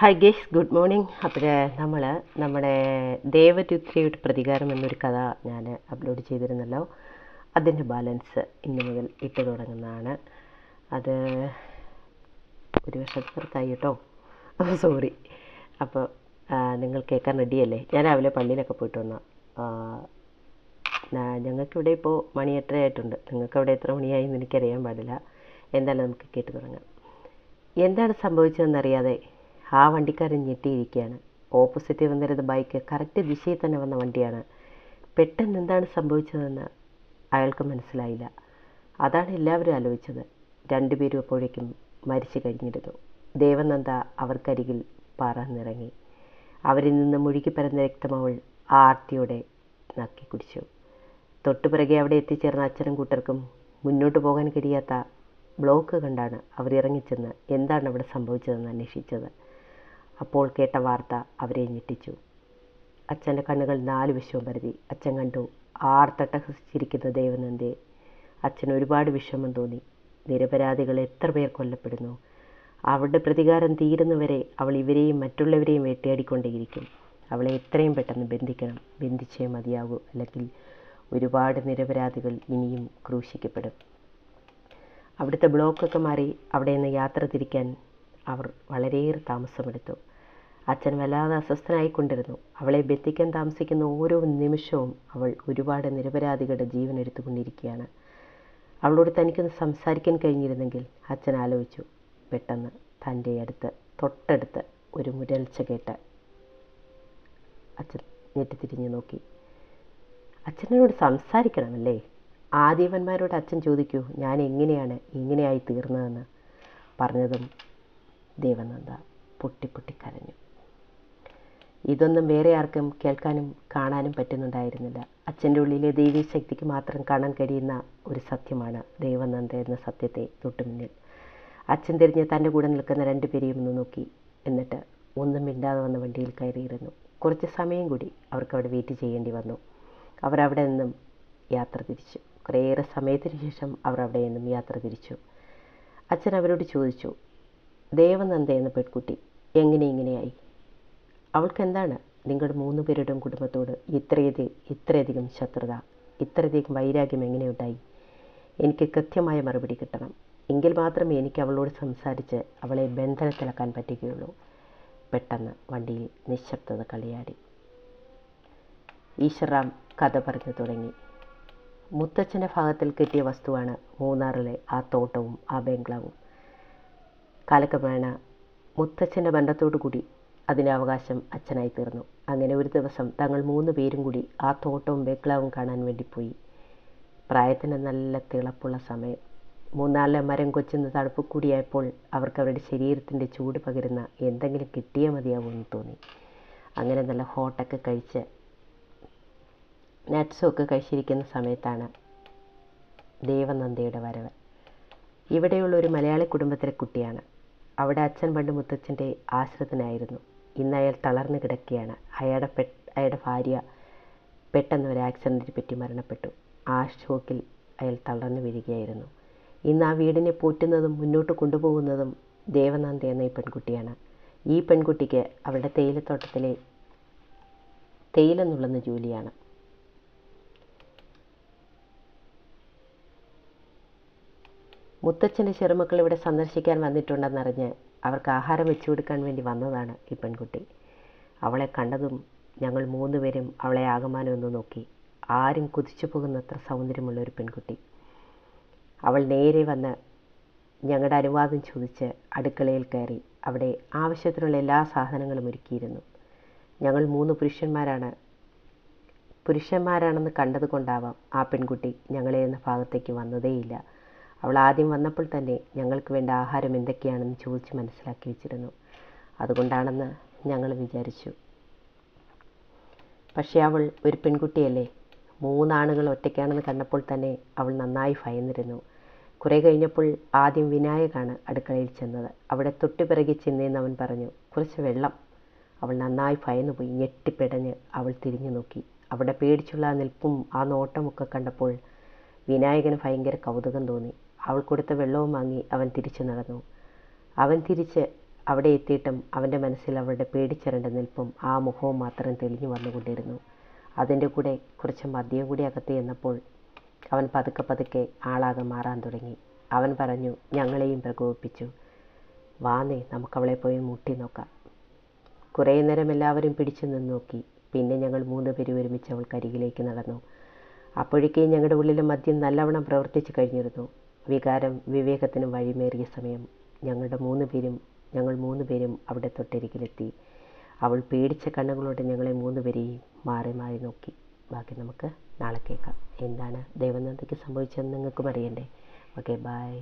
Hi guys good morning അപ്പോൾ നമ്മൾ നമ്മുടെ ദേവരുദ്രയുടെ പ്രതികാരം എന്നൊരു കഥ ഞാൻ അപ്ലോഡ് ചെയ്തിരുന്നല്ലോ. അതിന്റെ ബാലൻസ് ഇന്ന് മുതൽ ഇട്ട് തുടങ്ങുന്നതാണ്. അത് ഒരു വർഷത്തിനടുത്തായി കേട്ടോ. സോറി അപ്പോൾ നിങ്ങൾ കേൾക്കാൻ റെഡിയല്ലേ ഞാൻ രാവിലെ പള്ളിയിലൊക്കെ പോയിട്ട് വന്നു ഞങ്ങൾക്കിവിടെ ഇപ്പോൾ മണി നിങ്ങൾക്ക് അവിടെ എത്ര മണിയായി എന്ന് എനിക്കറിയാൻ പാടില്ല. എന്തായാലും നമുക്ക് കേട്ട് തുടങ്ങാം. എന്താണ് സംഭവിച്ചതെന്നറിയാതെ ആ വണ്ടിക്കാരൻ ഞെട്ടിയിരിക്കുകയാണ്. ഓപ്പോസിറ്റ് വന്നിരുന്ന ബൈക്ക് കറക്റ്റ് ദിശയിൽ തന്നെ വന്ന വണ്ടിയാണ്. പെട്ടെന്ന് എന്താണ് സംഭവിച്ചതെന്ന് അയാൾക്ക് മനസ്സിലായില്ല. അതാണ് എല്ലാവരും ആലോചിച്ചത്. രണ്ടുപേരും അപ്പോഴേക്കും മരിച്ചു കഴിഞ്ഞിരുന്നു. ദേവനന്ദ അവർക്കരികിൽ പറന്നിറങ്ങി. അവരിൽ നിന്ന് മുഴുകി പരന്ന രക്തം അവൾ ആർത്തിയോടെ നക്കി കുടിച്ചു. തൊട്ടുപിറകെ അവിടെ എത്തിച്ചേർന്ന അച്ഛനും കൂട്ടർക്കും മുന്നോട്ട് പോകാൻ കഴിയാത്ത ബ്ലോക്ക് കണ്ടാണ് അവർ ഇറങ്ങിച്ചെന്ന്. എന്താണ് അവിടെ സംഭവിച്ചതെന്ന് അന്വേഷിച്ചത്? അപ്പോൾ കേട്ട വാർത്ത അവരെ ഞെട്ടിച്ചു. അച്ഛന്റെ കണ്ണുകൾ നാല് വിഷമം പരതി അച്ഛൻ കണ്ടു ആർത്തട്ട ചിരിക്കുന്ന ദേവനന്ദയെ അച്ഛൻ ഒരുപാട് വിഷമം തോന്നി. നിരപരാധികൾ എത്ര പേർ കൊല്ലപ്പെടുന്നു? അവളുടെ പ്രതികാരം തീരുന്നവരെ അവൾ ഇവരെയും മറ്റുള്ളവരെയും വേട്ടയാടിക്കൊണ്ടേയിരിക്കും. അവളെ എത്രയും പെട്ടെന്ന് ബന്ധിക്കണം. ബന്ധിച്ചേ മതിയാകൂ അല്ലെങ്കിൽ ഒരുപാട് നിരപരാധികൾ ഇനിയും ക്രൂശിക്കപ്പെടും. അവിടുത്തെ ബ്ലോക്കൊക്കെ മാറി അവിടെ നിന്ന് യാത്ര തിരിക്കാൻ അവർ വളരെയേറെ താമസമെടുത്തു. അച്ഛൻ വല്ലാതെ അസ്വസ്ഥനായിക്കൊണ്ടിരുന്നു. അവളെ ബെത്തിക്കാൻ താമസിക്കുന്ന ഓരോ നിമിഷവും അവൾ ഒരുപാട് നിരപരാധികളുടെ ജീവൻ എടുത്തുകൊണ്ടിരിക്കുകയാണ്. അവളോട് തനിക്കൊന്ന് സംസാരിക്കാൻ കഴിഞ്ഞിരുന്നെങ്കിൽ അച്ഛൻ ആലോചിച്ചു. പെട്ടെന്ന് തന്റെ അടുത്ത് തൊട്ടടുത്ത് ഒരു മുരൾച്ച കേട്ട് അച്ഛൻ ഞെട്ടിത്തിരിഞ്ഞു നോക്കി. അച്ഛനോട് സംസാരിക്കണമല്ലേ? ആദിവന്മാരോട് അച്ഛൻ ചോദിക്കൂ ഞാൻ എങ്ങനെയാണ് ഇങ്ങനെയായി തീർന്നതെന്ന്? പറഞ്ഞതും ദേവനന്ദ പൊട്ടിപ്പൊട്ടി പൊട്ടി കരഞ്ഞു. ഇതൊന്നും വേറെ ആർക്കും കേൾക്കാനും കാണാനും പറ്റുന്നുണ്ടായിരുന്നില്ല. അച്ഛന്റെ ഉള്ളിലെ ദൈവീ ശക്തിക്ക് മാത്രം കാണാൻ കഴിയുന്ന ഒരു സത്യമാണ് ദൈവനന്ദ എന്ന സത്യത്തെ തൊട്ടുമുന്നിൽ അച്ഛൻ തിരിഞ്ഞ് തന്റെ കൂടെ നിൽക്കുന്ന രണ്ടുപേരെയും ഒന്ന് നോക്കി. എന്നിട്ട് ഒന്നും മിണ്ടാതെ വന്ന വണ്ടിയിൽ കയറിയിരുന്നു. കുറച്ച് സമയം കൂടി അവർക്ക് അവിടെ വെയിറ്റ് ചെയ്യേണ്ടി വന്നു. അവരവിടെ നിന്നും യാത്ര തിരിച്ചു. കുറേയേറെ സമയത്തിന് ശേഷം അവർ അവിടെ നിന്നും യാത്ര തിരിച്ചു. അച്ഛൻ അവരോട് ചോദിച്ചു ദേവനന്ദ എന്ന പെൺകുട്ടി എങ്ങനെ ഇങ്ങനെയായി? അവൾക്ക് എന്താണ് നിങ്ങളുടെ മൂന്ന് പേരുടെയും കുടുംബത്തോട് ഇത്രയധികം ഇത്രയധികം ശത്രുത ഇത്രയധികം വൈരാഗ്യം എങ്ങനെയുണ്ടായി? എനിക്ക് കൃത്യമായ മറുപടി കിട്ടണം. എങ്കിൽ മാത്രമേ എനിക്ക് അവളോട് സംസാരിച്ച് അവളെ ബന്ധനത്തിലാക്കാൻ പറ്റുകയുള്ളൂ. പെട്ടെന്ന് വണ്ടിയിൽ നിശബ്ദത കളിയാടി. ഈശ്വറാം കഥ പറഞ്ഞു തുടങ്ങി. മുത്തച്ഛന്റെ ഭാഗത്തിൽ കിട്ടിയ വസ്തുവാണ് മൂന്നാറിലെ ആ തോട്ടവും ആ ബംഗ്ലാവും. കാലക്രമേണ മുത്തച്ഛന്റെ ബന്ധത്തോടു കൂടി അതിന്റെ അവകാശം അച്ഛനായി തീർന്നു അങ്ങനെ ഒരു ദിവസം തങ്ങൾ മൂന്ന് പേരും കൂടി ആ തോട്ടവും ബംഗ്ലാവും കാണാൻ വേണ്ടി പോയി. പ്രായത്തിന് നല്ല തിളപ്പുള്ള സമയം. മൂന്നാൽ മരം കൊച്ചുന്ന തണുപ്പ് കൂടിയായപ്പോൾ അവർക്ക് അവരുടെ ശരീരത്തിന്റെ ചൂട് പകരുന്ന എന്തെങ്കിലും കിട്ടിയേ മതിയാവുമെന്ന് തോന്നി. അങ്ങനെ നല്ല ഹോട്ടൊക്കെ കഴിച്ച് നട്ട്സും ഒക്കെ കഴിച്ചിരിക്കുന്ന സമയത്താണ് ദേവനന്ദയുടെ വരവ്. ഇവിടെയുള്ള ഒരു മലയാളി കുടുംബത്തിലെ കുട്ടിയാണ്. അവിടെ അച്ഛൻ പണ്ട് മുത്തച്ഛന്റെ ആശ്രിതനായിരുന്നു. ഇന്ന് അയാൾ തളർന്നു കിടക്കുകയാണ്. അയാളുടെ പെ അയാളുടെ ഭാര്യ പെട്ടെന്ന് ഒരു ആക്സിഡന്റിനെ പറ്റി മരണപ്പെട്ടു. ആ ഷോക്കിൽ അയാൾ തളർന്നു വീഴുകയായിരുന്നു. ഇന്ന് ആ വീടിനെ പോറ്റുന്നതും മുന്നോട്ട് കൊണ്ടുപോകുന്നതും ദേവനന്ദ എന്ന ഈ പെൺകുട്ടിയാണ്. ഈ പെൺകുട്ടിക്ക് അവരുടെ തേയിലത്തോട്ടത്തിലെ തേയില ജോലിയാണ്. മുത്തച്ഛന്റെ ചെറുമക്കൾ ഇവിടെ സന്ദർശിക്കാൻ വന്നിട്ടുണ്ടെന്നറിഞ്ഞ് അവർക്ക് ആഹാരം വെച്ചു കൊടുക്കാൻ വേണ്ടി വന്നതാണ് ഈ പെൺകുട്ടി. അവളെ കണ്ടതും ഞങ്ങൾ മൂന്നുപേരും അവളെ ആകമാനം ഒന്ന് നോക്കി. ആരും കുതിച്ചു പോകുന്നത്ര സൗന്ദര്യമുള്ള ഒരു പെൺകുട്ടി. അവൾ നേരെ വന്ന് ഞങ്ങളുടെ അനുവാദം ചോദിച്ച് അടുക്കളയിൽ കയറി. അവിടെ ആവശ്യത്തിനുള്ള എല്ലാ സാധനങ്ങളും ഒരുക്കിയിരുന്നു. ഞങ്ങൾ മൂന്ന് പുരുഷന്മാരാണ്. പുരുഷന്മാരാണെന്ന് കണ്ടതുകൊണ്ടാവാം ആ പെൺകുട്ടി ഞങ്ങളെ എന്ന ഭാഗത്തേക്ക് വന്നതേയില്ല. അവൾ ആദ്യം വന്നപ്പോൾ തന്നെ ഞങ്ങൾക്ക് വേണ്ട ആഹാരം എന്തൊക്കെയാണെന്ന് ചോദിച്ച് മനസ്സിലാക്കി വെച്ചിരുന്നു. അതുകൊണ്ടാണെന്ന് ഞങ്ങൾ വിചാരിച്ചു. പക്ഷേ അവൾ ഒരു പെൺകുട്ടിയല്ലേ? മൂന്നാണുകൾ ഒറ്റയ്ക്കാണെന്ന് കണ്ടപ്പോൾ തന്നെ അവൾ നന്നായി ഭയന്നിരുന്നു. കുറേ കഴിഞ്ഞപ്പോൾ ആദ്യം വിനായകാണ് അടുക്കളയിൽ ചെന്നത്. അവിടെ തൊട്ടുപിറകെ ചെന്നേന്ന് അവൻ പറഞ്ഞു കുറച്ച് വെള്ളം. അവൾ നന്നായി ഭയന്നുപോയി ഞെട്ടിപ്പിടഞ്ഞ് അവൾ തിരിഞ്ഞു നോക്കി. അവിടെ പേടിച്ചുള്ള നിൽപ്പും ആ നോട്ടമൊക്കെ കണ്ടപ്പോൾ വിനായകന് ഭയങ്കര കൗതുകം തോന്നി. അവൾ കൊടുത്ത വെള്ളവും വാങ്ങി അവൻ തിരിച്ചു നടന്നു. അവൻ തിരിച്ച് അവിടെ എത്തിയിട്ടും അവന്റെ മനസ്സിൽ അവളുടെ പേടിച്ചിരണ്ട നിൽപ്പും ആ മുഖവും മാത്രം തെളിഞ്ഞു വന്നുകൊണ്ടിരുന്നു. അതിന്റെ കൂടെ കുറച്ച് മദ്യം കൂടി അകത്ത് ചെന്നപ്പോൾ അവൻ പതുക്കെ പതുക്കെ ആളാകെ മാറാൻ തുടങ്ങി. അവൻ പറഞ്ഞു ഞങ്ങളെയും പ്രകോപിപ്പിച്ചു. വാന്നേ നമുക്കവളെ പോയി മുട്ടി നോക്കാം. കുറേ നേരം എല്ലാവരും പിടിച്ചു നിന്ന് നോക്കി പിന്നെ ഞങ്ങൾ മൂന്ന് പേരും ഒരുമിച്ച് അവൾക്കരികിലേക്ക് നടന്നു. അപ്പോഴേക്കും ഞങ്ങളുടെ ഉള്ളിലെ മദ്യം നല്ലവണ്ണം പ്രവർത്തിച്ചു കഴിഞ്ഞിരുന്നു. വികാരം വിവേകത്തിന് വഴിമേറിയ സമയം ഞങ്ങളുടെ മൂന്ന് പേരും ഞങ്ങൾ മൂന്ന് പേരും അവിടെ തൊട്ടരികിലെത്തി. അവൾ പേടിച്ച കണ്ണുകളോടെ ഞങ്ങളെ മൂന്ന് പേരെയും മാറി മാറി നോക്കി. ബാക്കി നമുക്ക് നാളെ കേൾക്കാം. എന്താണ് ദേവനന്ദയ്ക്ക് സംഭവിച്ചതെന്ന് നിങ്ങൾക്കും അറിയണ്ടേ? Okay bye